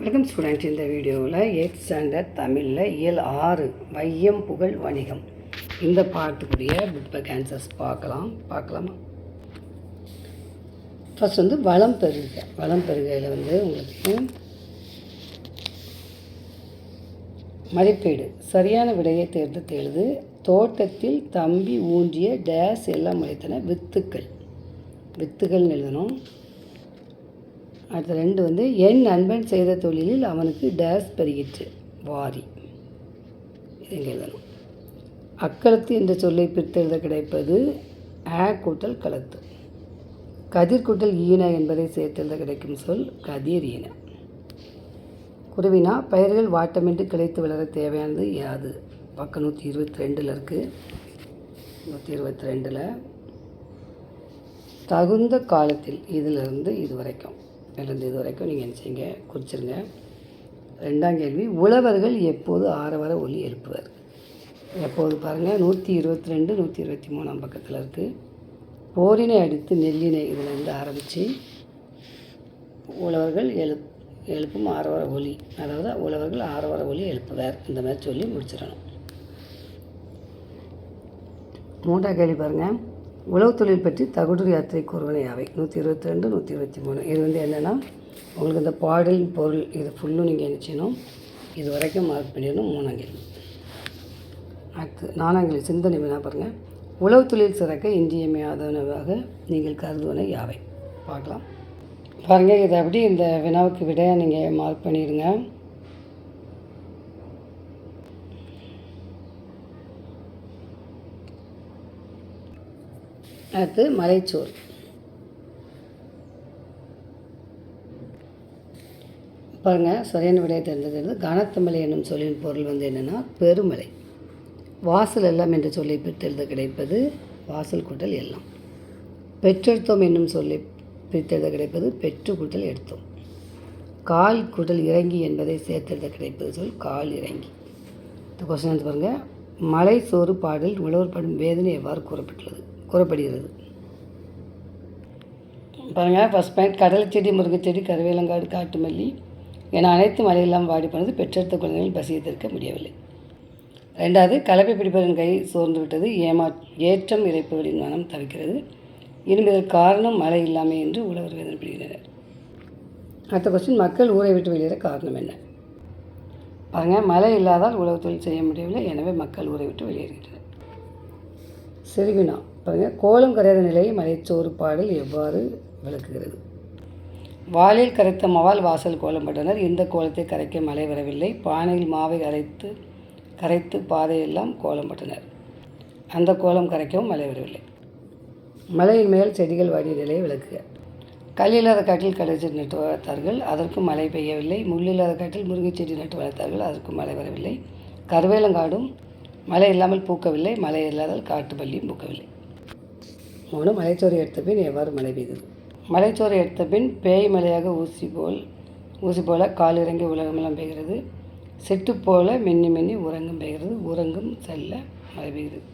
வணக்கம் ஸ்டூடெண்ட் இந்த வீடியோவில் எயிட் ஸ்டாண்டர்ட் தமிழில் இயல் ஆறு வையம் புகழ் வணிகம். இந்த பாட்டுக்குரிய புக் ஆன்சர்ஸ் பார்க்கலாம். பார்க்கலாமா? ஃபஸ்ட் வந்து வளம் பெருக வளம் பெருகையில் வந்து உங்களுக்கு மதிப்பீடு. சரியான விடையை தேர்ந்தெடுத்து எழுது தோட்டத்தில் தம்பி ஊன்றிய டேஸ் எல்லாம் முளைத்தன வித்துக்கள். வித்துகள்னு எழுதணும். அடுத்த ரெண்டு வந்து என் நண்பன் செய்த தொழிலில் அவனுக்கு டேஸ் பெருகிற்று. வாரி. இது எழுதணும் அக்களத்து என்ற சொல்லை பிரித்தெழுத கிடைப்பது ஆ கூட்டல் களத்து. கதிர் கூட்டல் ஈன என்பதை சேர்த்தெழுத கிடைக்கும் சொல் கதிர் ஈன. குருவினா பயிர்கள் வாட்டமின்றி கிளைத்து வளர தேவையானது யாது? பக்கம் நூற்றி இருபத்தி ரெண்டில் இருக்குது நூற்றி இருபத்தி ரெண்டில் தகுந்த காலத்தில் இதிலிருந்து இது வரைக்கும். இதிலிருந்து இது வரைக்கும் நீங்கள் என்ன செய்யுங்க குறிச்சிருங்க ரெண்டாம் கேள்வி உழவர்கள் எப்போது ஆரவார ஒலி எழுப்புவர்? எப்போது பாருங்கள் நூற்றி இருபத்தி ரெண்டு நூற்றி இருபத்தி மூணாம் பக்கத்தில் இருக்குது போரினை அடித்து நெல்லினை இதில் இருந்து ஆரம்பித்து உழவர்கள் எழுப் எழுப்பும் ஆரவார ஒலி அதாவது உழவர்கள் ஆரவார ஒலி எழுப்புவர் இந்த மாதிரி சொல்லி முடிச்சிடணும். மூன்றாம் கேள்வி பாருங்கள் உழவு தொழில் பற்றி தகுடு யாத்திரை கூறுவன யாவை? நூற்றி இருபத்தி ரெண்டு நூற்றி இருபத்தி மூணு இது வந்து என்னென்னா உங்களுக்கு இந்த பாடல் பொருள் இது ஃபுல்லும் நீங்கள் என்ன செய்யணும் இது வரைக்கும் மார்க் பண்ணிடணும் மூணாம் கேள்வி. அடுத்து நாலாம் கேள்வி சிந்தனை வினா பாருங்கள் உழவு தொழில் சிறக்க இன்றியமையாதனவாக நீங்கள் கருதுவன யாவை? பார்க்கலாம். பாருங்கள் இதை அப்படி இந்த வினாவுக்கு விட நீங்கள் மார்க் பண்ணிடுங்க. அடுத்து மலைச்சோறு பாருங்கள் சரியான விடையை தெரிந்தது கனத்தமலை என்னும் சொல்லின் பொருள் வந்து என்னென்னா பெருமலை. வாசல் எல்லாம் என்ற சொல்லை பிரித்தெழுத கிடைப்பது வாசல் கூட்டல் எல்லாம். பெற்றெடுத்தோம் என்னும் சொல்லை பிரித்தெழுத கிடைப்பது பெற்று கூட்டல் எடுத்தோம். கால் கூட்டல் இறங்கி என்பதை சேர்த்தெழுத கிடைப்பது சொல் கால் இறங்கி. இந்த கொஸ்டின் பாருங்கள் மலை சோறு பாடல் உழவர் படும் வேதனை எவ்வாறு கூறப்பட்டுள்ளது? கூறப்படுகிறது. பாருங்கள் ஃபஸ்ட் பாயிண்ட் கடலை செடி முருங்கைச்செடி கருவேலங்காடு காட்டு மல்லி என அனைத்து மலையெல்லாம் வாடி போனது பெற்றெடுத்த குழந்தைகள் பசியை தீர்க்க முடியவில்லை. ரெண்டாவது கலப்பை பிடிப்பதன் கை சோர்ந்து விட்டது ஏமா ஏற்றம் இறைப்பவரின் மனம் தவிக்கிறது. இனிமேல் இதற்கு காரணம் மழை இல்லாமை என்று உழவர் வேதனைப்படுகின்றனர் அடுத்த கொஸ்டின் மக்கள் ஊரை விட்டு வெளியேற காரணம் என்ன? பாருங்க மழை இல்லாதால் உழவு தொழில் செய்ய முடியவில்லை எனவே மக்கள் ஊரை விட்டு வெளியேறுகின்றனர். சிறுவினா? பாருங்கள் கோலம் கரையாத நிலையை மலைச்சோறு பாடல் எவ்வாறு விளக்குகிறது? வாளில் கரைத்த மவால் வாசல் கோலம் பட்டனர். இந்த கோலத்தை கரைக்க மழை வரவில்லை? பானையில் மாவை கரைத்து கரைத்து பாதையெல்லாம் கோலம் பட்டனர். அந்த கோலம் கரைக்கவும் மழை வரவில்லை. மலையின் மேல் செடிகள் வாடிய நிலையை விளக்குக. கல்லில்லாத இல்லாத காட்டில் கடலை செடி நட்டு வளர்த்தார்கள். அதற்கும் மழை பெய்யவில்லை. முள்ளில்லாத காட்டில் முருங்கை செடி நட்டு வளர்த்தார்கள். அதற்கும் மழை வரவில்லை. கருவேலங்காடும் மழை இல்லாமல் பூக்கவில்லை. மழை இல்லாதால் காட்டு பள்ளியும் பூக்கவில்லை. மூணு மலைச்சோறு எடுத்த பின் எவ்வாறு மழை பெய்தது? மலைச்சோறு எடுத்த பின் பேய் மலையாக ஊசி போல் ஊசி போல கால் இறங்கி உலகமெல்லாம் பெய்கிறது. செட்டு போல மின்னி மின்னி உறங்கும் பெய்கிறது. உறங்கும் செல்ல மழை பெய்கிறது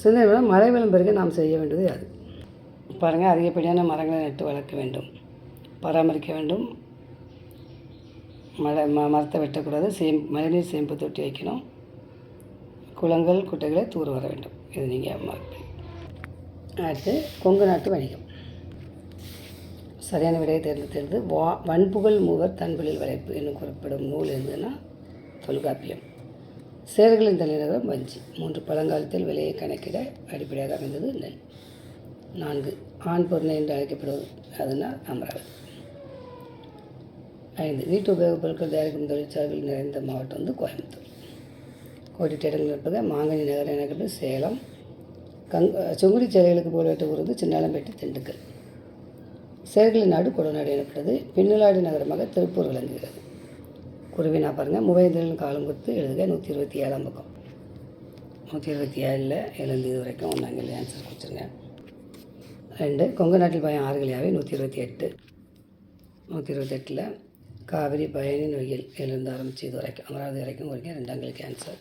சிந்தனை மழை விளம்பருக்கு நாம் செய்ய வேண்டியது அது பாருங்கள் அதிகப்படியான மரங்களை நட்டு வளர்க்க வேண்டும். பராமரிக்க வேண்டும். மழை ம மரத்தை வெட்டக்கூடாது. சேம் மழைநீர் சேமிப்பு தொட்டி வைக்கணும். குளங்கள் குட்டைகளை தூர் வர வேண்டும். இது நீங்கள் மார்க் அடுத்து கொங்கு நாட்டு வணிகம். சரியான விடையை தேர்ந்தெடுத்தது வா வன்புகழ் மூவர் தன்பொழில் வளைப்பு என்னும் குறிப்பிடும் நூல் இருந்ததுன்னா தொல்காப்பியம். சேர்களின் தலைநகரம் வஞ்சி. மூன்று பழங்காலத்தில் விலையை கணக்கிட அடிப்படையாக அமைந்தது நெல். நான்கு ஆண் பொருணை என்று அழைக்கப்படுவது அதனால் அமராவதி. ஐந்து வீட்டு உபயோகப் பொருட்கள் தயாரிக்கும் தொழிற்சாலைகள் நிறைந்த மாவட்டம் வந்து கோயம்புத்தூர். கோடிட்டு இடங்கள் இருப்பது மாங்கனி நகர் எனப்பது சேலம் கங் சுங்குடி சேலைகளுக்கு போலவெட்ட ஊர் வந்து சின்னாலம்பேட்டை திண்டுக்கல். சேர்களின் நாடு கொடநாடு எனப்பட்டது பின்னலாடி நகரமாக திருப்பூர் விளங்குகிறது. குருவினா பாருங்கள் மூவேந்திரன் காலம் கொடுத்து எழுதுக நூற்றி இருபத்தி ஏழாம் பக்கம். நூற்றி இருபத்தி ஏழில் எழுந்து இது வரைக்கும் ஒன்றாங்க ஆன்சர் கொடுத்துருங்க. ரெண்டு கொங்கு நாட்டில் பயம் ஆறுகளையாவே நூற்றி இருபத்தி எட்டு நூற்றி இருபத்தெட்டில் காவிரி பயணி நொய்யல் எழுந்து ஆரம்பித்து இது வரைக்கும் அமராவதி வரைக்கும் வரைக்கும் ரெண்டாங்களுக்கு ஆன்சர்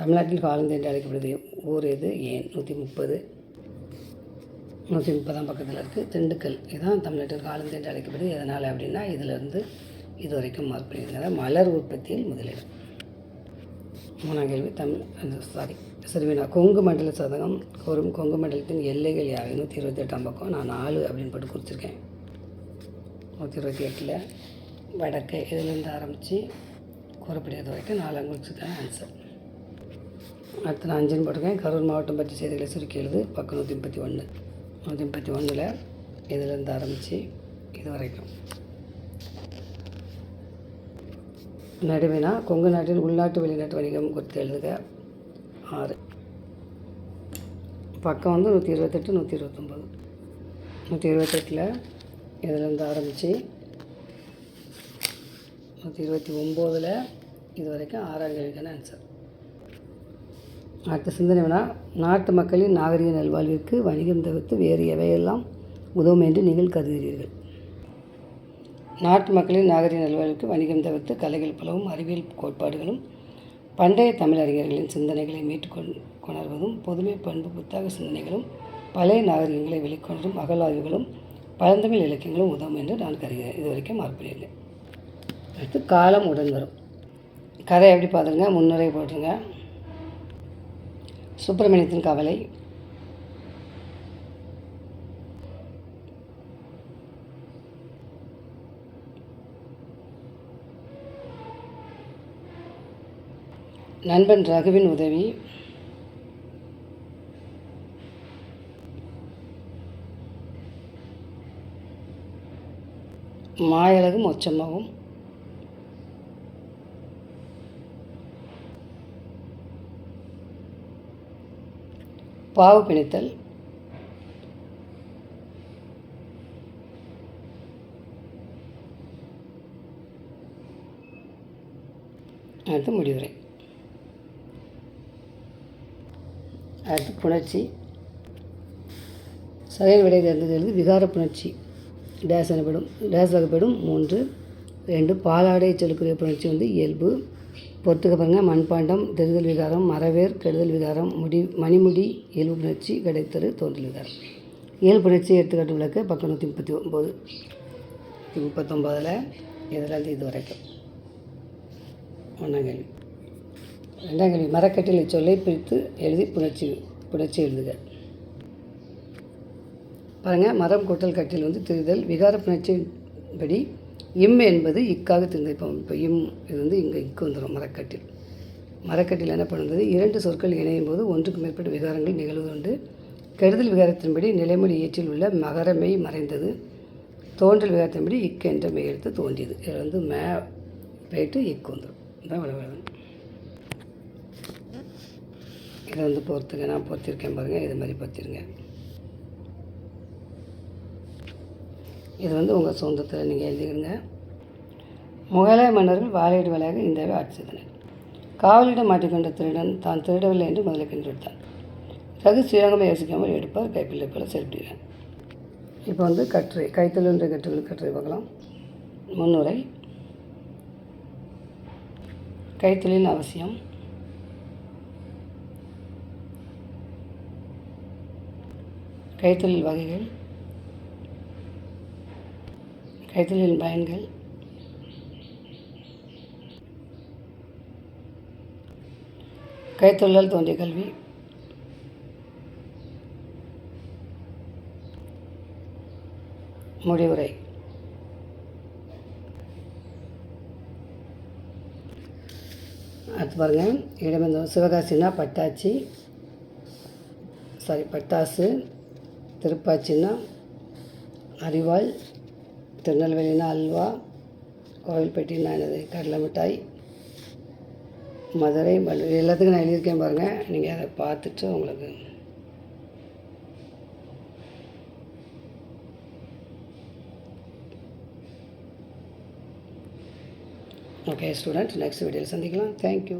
தமிழ்நாட்டில் காலந்து என்று அழைக்கப்படுது ஊர் எது? ஏன்? நூற்றி முப்பது. நூற்றி முப்பதாம் பக்கத்தில் இருக்குது திண்டுக்கல். இதுதான் தமிழ்நாட்டில் ஆளுந்து என்று அழைக்கப்படுது எதனால் அப்படின்னா இதிலிருந்து இது வரைக்கும் மார்க் பண்ணியிருந்தாங்க மலர் உற்பத்தியில் முதலிடம். மூணாம் கேள்வி தமிழ் சாரி சரிவினா கொங்கு மண்டல சதகம் கோரும் கொங்கு மண்டலத்தின் எல்லைகள் யாவை? நூற்றி இருபத்தி எட்டாம் பக்கம். நான் நாலு அப்படின்னு போட்டு குறிச்சிருக்கேன். நூற்றி இருபத்தி எட்டில் வடக்கு. இதிலேருந்து ஆரம்பித்து கூறப்படுகிறது வரைக்கும் நாலாம் குறிச்சிருக்கேன். ஆன்சர் அடுத்து நான் அஞ்சுன்னு போட்டிருக்கேன். கரூர் மாவட்டம் பற்றி செய்திகளை சுருக்கி எழுது பக்கம் நூற்றி முப்பத்தி ஒன்று நூற்றி முப்பத்தி ஒன்றில் இதிலேருந்து ஆரம்பித்து இது வரைக்கும்? நடுவினா கொங்கு நாட்டில் உள்நாட்டு வெளிநாட்டு வணிகம் குறித்து எழுதுக. ஆறு. பக்கம் வந்து நூற்றி இருபத்தெட்டு நூற்றி இருபத்தொம்போது. நூற்றி இருபத்தெட்டில் இதிலேருந்து ஆரம்பித்து நூற்றி இருபத்தி ஒம்போதில் இது வரைக்கும் ஆறாம் கேள்விக்கான ஆன்சர் அடுத்த சிந்தனை வேணா நாட்டு மக்களின் நாகரிக நல்வாழ்விற்கு வணிகம் தவிர்த்து வேறு எவையெல்லாம் உதவும் என்று நீங்கள் கருதுகிறீர்கள்? நாட்டு மக்களின் நாகரிக நல்வாழ்வுக்கு வணிகம் தவிர்த்து கலைகள் பலவும் அறிவியல் கோட்பாடுகளும் பண்டைய தமிழறிஞர்களின் சிந்தனைகளை மீட்டுக்கொண் கொணர்வதும் பொதுமை பண்பு புத்தக சிந்தனைகளும் பழைய நாகரிகங்களை வெளிக்கொணரும் அகலாய்வுகளும் பழந்தமிழ் இலக்கியங்களும் உதவும் என்று நான் கருதுகிறேன். இது வரைக்கும் மார்க் அடுத்து காலம் உடன் வரும் கதை எப்படி பார்த்துருங்க? முன்னுரை போட்டுருங்க. சுப்பிரமணியத்தின் கவலை. நண்பன் ரகுவின் உதவி. மாயழகும் ஒச்சம்மாவும் பாவு பிணித்தல். அடுத்து முடிவுரை. அடுத்து புணர்ச்சி. சரியான விடை வந்து விகார புணர்ச்சி. டேஸ் எனப்படும் டேஸ் வகைப்படும் மூன்று. ரெண்டு பாலாடை செலுக்குரிய புணர்ச்சி வந்து இயல்பு. பொறுத்துக்க பாருங்கள் மண்பாண்டம் தெரிதல் விகாரம் மரவேர் கெடுதல் விகாரம் முடி மணிமுடி இயல்பு புணர்ச்சி கிடைத்தரு தோன்றல் விகாரம். இயல்பு புணர்ச்சி எடுத்துக்காட்டு விளக்க பக்கம் நூற்றி முப்பத்தி ஒம்பது முப்பத்தொம்போதில் இதுலேருந்து இது வரைக்கும்? ஒன்றாம் கேள்வி. ரெண்டாம் கேள்வி. மரக்கட்டில் சொல்லை பிரித்து எழுதி புணர்ச்சி புணர்ச்சி எழுதுக. பாருங்கள் மரம் கூட்டல் கட்டில் வந்து திருதல். விகார புணர்ச்சியின் படி இம் என்பது இக்காக தெரிந்தது இப்போ இப்போ இம் இது வந்து இங்கே இக்கு வந்துடும் மரக்கட்டில். மரக்கட்டில் என்ன பண்ணுறது இரண்டு சொற்கள் இணையும் போது ஒன்றுக்கு மேற்பட்ட விகாரங்கள் நிகழ்வுண்டு கெடுதல் விகாரத்தின்படி நிலைமொழி ஏற்றில் உள்ள மகரமை மறைந்தது. தோன்றல் விகாரத்தின்படி இக்கு என்ற மெய்யெழுத்து தோன்றியது. இதில் வந்து மே போயிட்டு இக்கு வந்துடும் இதான் விளவழகம் இதை வந்து பொறுத்துங்க. நான் பொறுத்திருக்கேன் பாருங்கள் இது மாதிரி பொறுத்திருங்க. இது வந்து உங்கள் சொந்தத்தில் நீங்கள் எழுதிக்கிடுங்க முகலாய மன்னர்கள் வாழையீடு வேலையாக இந்தியாவை ஆட்சி செய்தனர் காவலிடம் மாட்டிக்கொண்ட திருடன் தான் திருடவில்லை என்று முதலில் கண்டுபிடித்தான். ரகு ஸ்ரீரங்கமை யோசிக்காமல் எடுப்பார் கைப்பிள்ளை போல செயல்படுகிறார். இப்போ வந்து கட்டுரை கைத்தொழில் கட்டுரை கட்டுரை பார்க்கலாம். முன்னுரை. கைத்தொழில் அவசியம். கைத்தொழில் வகைகள். கைத்தொழிலின் பயன்கள். கைத்தொழிலால் தோன்றிய கல்வி. முடிவுரை. அடுத்து பாருங்கள் இடமெந்தோம் சிவகாசினா பட்டாச்சி. சாரி பட்டாசு. திருப்பாச்சின்னா அரிவாள். திருநெல்வேலினா அல்வா கோவில்பட்டினா என்னது கடலை மிட்டாய் மதுரை பல்லு எல்லாத்துக்கும் நான் எழுதியிருக்கேன் பாருங்கள் நீங்கள் அதை பார்த்துட்டு உங்களுக்கு ஓகே ஸ்டூடெண்ட் நெக்ஸ்ட் வீடியோவில் சந்திக்கலாம் தேங்க்யூ